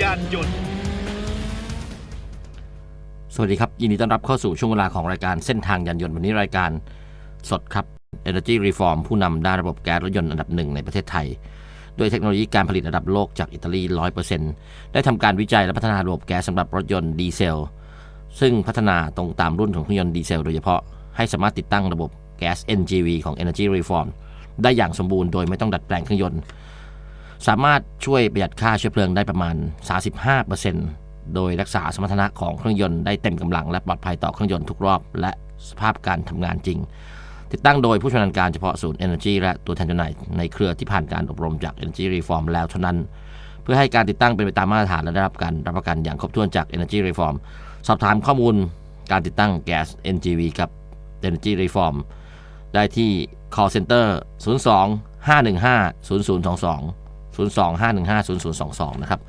ยานยนต์ สวัสดีครับ ยินดีต้อนรับเข้าสู่ช่วงเวลาของรายการเส้นทางยานยนต์ วันนี้รายการสดครับ Energy Reform ผู้นำด้านระบบแก๊สรถยนต์อันดับหนึ่งในประเทศไทย ด้วยเทคโนโลยีการผลิตระดับโลกจากอิตาลี 100%ได้ทำการวิจัยและพัฒนาระบบแก๊สสำหรับรถยนต์ดีเซล ซึ่งพัฒนาตรงตามรุ่นของเครื่องยนต์ดีเซลโดยเฉพาะให้สามารถติดตั้งระบบแก๊ส NGV ของ Energy Reform ได้อย่างสมบูรณ์โดยไม่ต้องดัดแปลงเครื่องยนต์ สามารถช่วยประหยัดค่าเชื้อเพลิงได้ประมาณ 35%โดยรักษาสมรรถนะของเครื่องยนต์ได้เต็มกำลังและปลอดภัยต่อเครื่องยนต์ทุกรอบ และสภาพการทำงานจริง ติดตั้งโดยผู้ชำนาญการเฉพาะศูนย์ Energy และตัวแทนจำหน่ายในเครือที่ผ่านการอบรมจาก Energy Reform แล้วเท่านั้น เพื่อให้การติดตั้งเป็นไปตามมาตรฐานและได้รับการรับประกันอย่างครบถ้วนจาก Energy Reform สอบถามข้อมูลการติดตั้งแก๊ส NGV กับ Energy Reform ได้ที่ call center 02 515 0022 02 515 0022 นะครับ